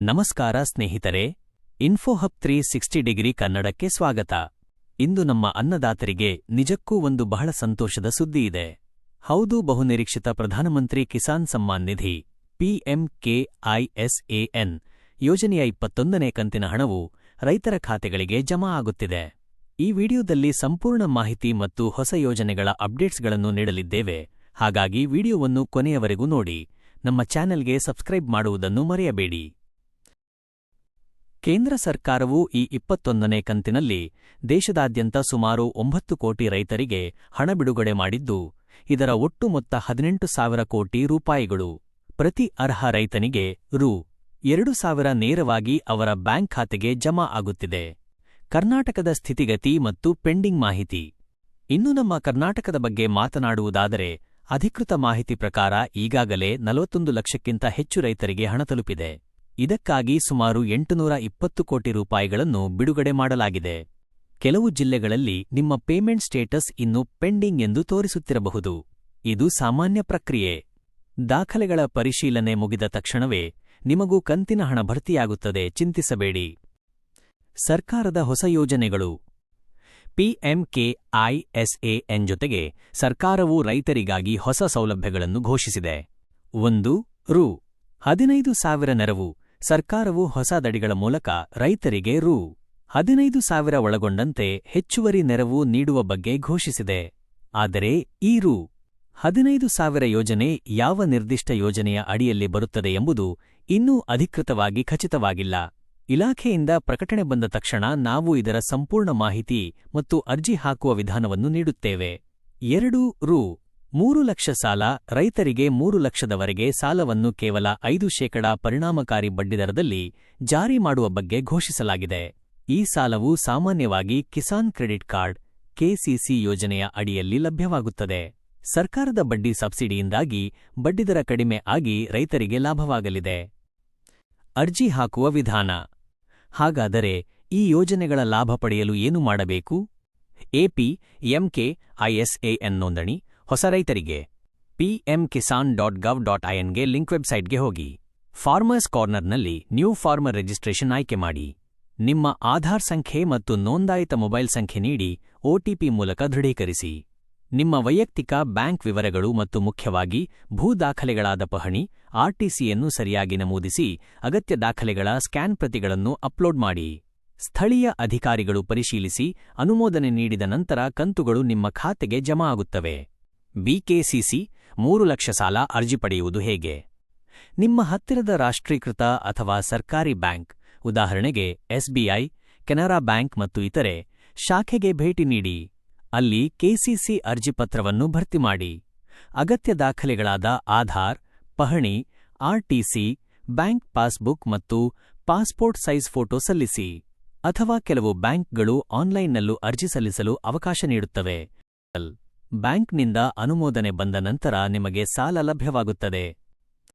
ನಮಸ್ಕಾರ ಸ್ನೇಹಿತರೆ. ಇನ್ಫೋಹಬ್ three sixty degree ಕನ್ನಡಕ್ಕೆ ಸ್ವಾಗತ. ಇಂದು ನಮ್ಮ ಅನ್ನದಾತರಿಗೆ ನಿಜಕ್ಕೂ ಒಂದು ಬಹಳ ಸಂತೋಷದ ಸುದ್ದಿ ಇದೆ. ಹೌದು, ಬಹುನಿರೀಕ್ಷಿತ ಪ್ರಧಾನಮಂತ್ರಿ ಕಿಸಾನ್ ಸಮ್ಮಾನ್ ನಿಧಿ ಪಿಎಂಕೆಐಎಸ್ಎಎನ್ ಯೋಜನೆಯ ಇಪ್ಪತ್ತೊಂದನೇ ಕಂತಿನ ಹಣವು ರೈತರ ಖಾತೆಗಳಿಗೆ ಜಮಾ ಆಗುತ್ತಿದೆ. ಈ ವಿಡಿಯೋದಲ್ಲಿ ಸಂಪೂರ್ಣ ಮಾಹಿತಿ ಮತ್ತು ಹೊಸ ಯೋಜನೆಗಳ ಅಪ್ಡೇಟ್ಸ್ಗಳನ್ನು ನೀಡಲಿದ್ದೇವೆ. ಹಾಗಾಗಿ ವಿಡಿಯೋವನ್ನು ಕೊನೆಯವರೆಗೂ ನೋಡಿ. ನಮ್ಮ ಚಾನೆಲ್ಗೆ ಸಬ್ಸ್ಕ್ರೈಬ್ ಮಾಡುವುದನ್ನು ಮರೆಯಬೇಡಿ. ಕೇಂದ್ರ ಸರ್ಕಾರವು ಈ ಇಪ್ಪತ್ತೊಂದನೇ ಕಂತಿನಲ್ಲಿ ದೇಶದಾದ್ಯಂತ ಸುಮಾರು ಒಂಬತ್ತು ಕೋಟಿ ರೈತರಿಗೆ ಹಣ ಬಿಡುಗಡೆ ಮಾಡಿದ್ದು, ಇದರ ಒಟ್ಟು ಮೊತ್ತ ಹದಿನೆಂಟು ಸಾವಿರ ಕೋಟಿ ರೂಪಾಯಿಗಳು. ಪ್ರತಿ ಅರ್ಹ ರೈತನಿಗೆ ರು. ಎರಡು ಸಾವಿರ ನೇರವಾಗಿ ಅವರ ಬ್ಯಾಂಕ್ ಖಾತೆಗೆ ಜಮಾ ಆಗುತ್ತಿದೆ. ಕರ್ನಾಟಕದ ಸ್ಥಿತಿಗತಿ ಮತ್ತು ಪೆಂಡಿಂಗ್ ಮಾಹಿತಿ. ಇನ್ನು ನಮ್ಮ ಕರ್ನಾಟಕದ ಬಗ್ಗೆ ಮಾತನಾಡುವುದಾದರೆ, ಅಧಿಕೃತ ಮಾಹಿತಿ ಪ್ರಕಾರ ಈಗಾಗಲೇ ನಲವತ್ತೊಂದು ಲಕ್ಷಕ್ಕಿಂತ ಹೆಚ್ಚು ರೈತರಿಗೆ ಹಣ ತಲುಪಿದೆ. ಇದಕ್ಕಾಗಿ ಸುಮಾರು ಎಂಟುನೂರ ಇಪ್ಪತ್ತು ಕೋಟಿ ರೂಪಾಯಿಗಳನ್ನು ಬಿಡುಗಡೆ ಮಾಡಲಾಗಿದೆ. ಕೆಲವು ಜಿಲ್ಲೆಗಳಲ್ಲಿ ನಿಮ್ಮ ಪೇಮೆಂಟ್ ಸ್ಟೇಟಸ್ ಇನ್ನು ಪೆಂಡಿಂಗ್ ಎಂದು ತೋರಿಸುತ್ತಿರಬಹುದು. ಇದು ಸಾಮಾನ್ಯ ಪ್ರಕ್ರಿಯೆ. ದಾಖಲೆಗಳ ಪರಿಶೀಲನೆ ಮುಗಿದ ತಕ್ಷಣವೇ ನಿಮಗೂ ಕಂತಿನ ಹಣ ಭರ್ತಿಯಾಗುತ್ತದೆ ಚಿಂತಿಸಬೇಡಿ. ಸರ್ಕಾರದ ಹೊಸ ಯೋಜನೆಗಳು. ಪಿಎಂಕೆಐಎಸ್ಎಎನ್ ಜೊತೆಗೆ ಸರ್ಕಾರವು ರೈತರಿಗಾಗಿ ಹೊಸ ಸೌಲಭ್ಯಗಳನ್ನು ಘೋಷಿಸಿದೆ. ಒಂದು ರು. ಹದಿನೈದು ಸಾವಿರ ನೆರವು. ಸರ್ಕಾರವು ಹೊಸ ದಡಿಗಳ ಮೂಲಕ ರೈತರಿಗೆ ರು. ಹದಿನೈದು ಸಾವಿರ ಒಳಗೊಂಡಂತೆ ಹೆಚ್ಚುವರಿ ನೆರವು ನೀಡುವ ಬಗ್ಗೆ ಘೋಷಿಸಿದೆ. ಆದರೆ ಈ ರು. ಹದಿನೈದು ಸಾವಿರ ಯೋಜನೆ ಯಾವ ನಿರ್ದಿಷ್ಟ ಯೋಜನೆಯ ಅಡಿಯಲ್ಲಿ ಬರುತ್ತದೆ ಎಂಬುದು ಇನ್ನೂ ಅಧಿಕೃತವಾಗಿ ಖಚಿತವಾಗಿಲ್ಲ. ಇಲಾಖೆಯಿಂದ ಪ್ರಕಟಣೆ ಬಂದ ತಕ್ಷಣ ನಾವು ಇದರ ಸಂಪೂರ್ಣ ಮಾಹಿತಿ ಮತ್ತು ಅರ್ಜಿ ಹಾಕುವ ವಿಧಾನವನ್ನು ನೀಡುತ್ತೇವೆ. ಎರಡು ರು. ಮೂರು ಲಕ್ಷ ಸಾಲ, ರೈತರಿಗೆ ಮೂರು ಲಕ್ಷದವರೆಗೆ ಸಾಲವನ್ನು ಕೇವಲ ಐದು ಶೇಕಡ ಪರಿಣಾಮಕಾರಿ ಬಡ್ಡಿದರದಲ್ಲಿ ಜಾರಿ ಮಾಡುವ ಬಗ್ಗೆ ಘೋಷಿಸಲಾಗಿದೆ. ಈ ಸಾಲವು ಸಾಮಾನ್ಯವಾಗಿ ಕಿಸಾನ್ ಕ್ರೆಡಿಟ್ ಕಾರ್ಡ್ ಕೆಸಿಸಿ ಯೋಜನೆಯ ಅಡಿಯಲ್ಲಿ ಲಭ್ಯವಾಗುತ್ತದೆ. ಸರ್ಕಾರದ ಬಡ್ಡಿ ಸಬ್ಸಿಡಿಯಿಂದಾಗಿ ಬಡ್ಡಿದರ ಕಡಿಮೆ ಆಗಿ ರೈತರಿಗೆ ಲಾಭವಾಗಲಿದೆ. ಅರ್ಜಿ ಹಾಕುವ ವಿಧಾನ. ಹಾಗಾದರೆ ಈ ಯೋಜನೆಗಳ ಲಾಭ ಪಡೆಯಲು ಏನು ಮಾಡಬೇಕು? ಎಪಿ ಎಂಕೆ ಐಎಸ್ಎಎನ್ ನೋಂದಣಿ ಹೊಸ ರೈತರಿಗೆ PM Kisan dot gov dot ಐಎನ್ಗೆ link ವೆಬ್ಸೈಟ್ಗೆ ಹೋಗಿ. ಫಾರ್ಮರ್ಸ್ ಕಾರ್ನರ್ನಲ್ಲಿ ನ್ಯೂ ಫಾರ್ಮರ್ ರಿಜಿಸ್ಟ್ರೇಷನ್ ಆಯ್ಕೆ ಮಾಡಿ. ನಿಮ್ಮ ಆಧಾರ್ ಸಂಖ್ಯೆ ಮತ್ತು ನೋಂದಾಯಿತ ಮೊಬೈಲ್ ಸಂಖ್ಯೆ ನೀಡಿ ಒಟಿಪಿ ಮೂಲಕ ದೃಢೀಕರಿಸಿ. ನಿಮ್ಮ ವೈಯಕ್ತಿಕ ಬ್ಯಾಂಕ್ ವಿವರಗಳು ಮತ್ತು ಮುಖ್ಯವಾಗಿ ಭೂ ದಾಖಲೆಗಳಾದ ಪಹಣಿ ಆರ್ಟಿಸಿಯನ್ನು ಸರಿಯಾಗಿ ನಮೂದಿಸಿ ಅಗತ್ಯ ದಾಖಲೆಗಳ ಸ್ಕ್ಯಾನ್ ಪ್ರತಿಗಳನ್ನು ಅಪ್ಲೋಡ್ ಮಾಡಿ. ಸ್ಥಳೀಯ ಅಧಿಕಾರಿಗಳು ಪರಿಶೀಲಿಸಿ ಅನುಮೋದನೆ ನೀಡಿದ ನಂತರ ಕಂತುಗಳು ನಿಮ್ಮ ಖಾತೆಗೆ ಜಮಾ ಆಗುತ್ತವೆ. ಬಿಕೆಸಿಸಿ ಮೂರು ಲಕ್ಷ ಸಾಲ ಅರ್ಜಿ ಪಡೆಯುವುದು ಹೇಗೆ? ನಿಮ್ಮ ಹತ್ತಿರದ ರಾಷ್ಟ್ರೀಕೃತ ಅಥವಾ ಸರ್ಕಾರಿ ಬ್ಯಾಂಕ್, ಉದಾಹರಣೆಗೆ ಎಸ್ಬಿಐ, ಕೆನರಾ ಬ್ಯಾಂಕ್ ಮತ್ತು ಇತರೆ, ಶಾಖೆಗೆ ಭೇಟಿ ನೀಡಿ. ಅಲ್ಲಿ ಕೆಸಿಸಿ ಅರ್ಜಿ ಪತ್ರವನ್ನು ಭರ್ತಿ ಮಾಡಿ. ಅಗತ್ಯ ದಾಖಲೆಗಳಾದ ಆಧಾರ್, ಪಹಣಿ ಆರ್ಟಿಸಿ ಬ್ಯಾಂಕ್ ಪಾಸ್ಬುಕ್ ಮತ್ತು ಪಾಸ್ಪೋರ್ಟ್ ಸೈಜ್ ಫೋಟೋ ಸಲ್ಲಿಸಿ. ಅಥವಾ ಕೆಲವು ಬ್ಯಾಂಕ್ಗಳು ಆನ್ಲೈನ್ನಲ್ಲೂ ಅರ್ಜಿ ಸಲ್ಲಿಸಲು ಅವಕಾಶ ನೀಡುತ್ತವೆ. ಬ್ಯಾಂಕ್ನಿಂದ ಅನುಮೋದನೆ ಬಂದ ನಂತರ ನಿಮಗೆ ಸಾಲ ಲಭ್ಯವಾಗುತ್ತದೆ.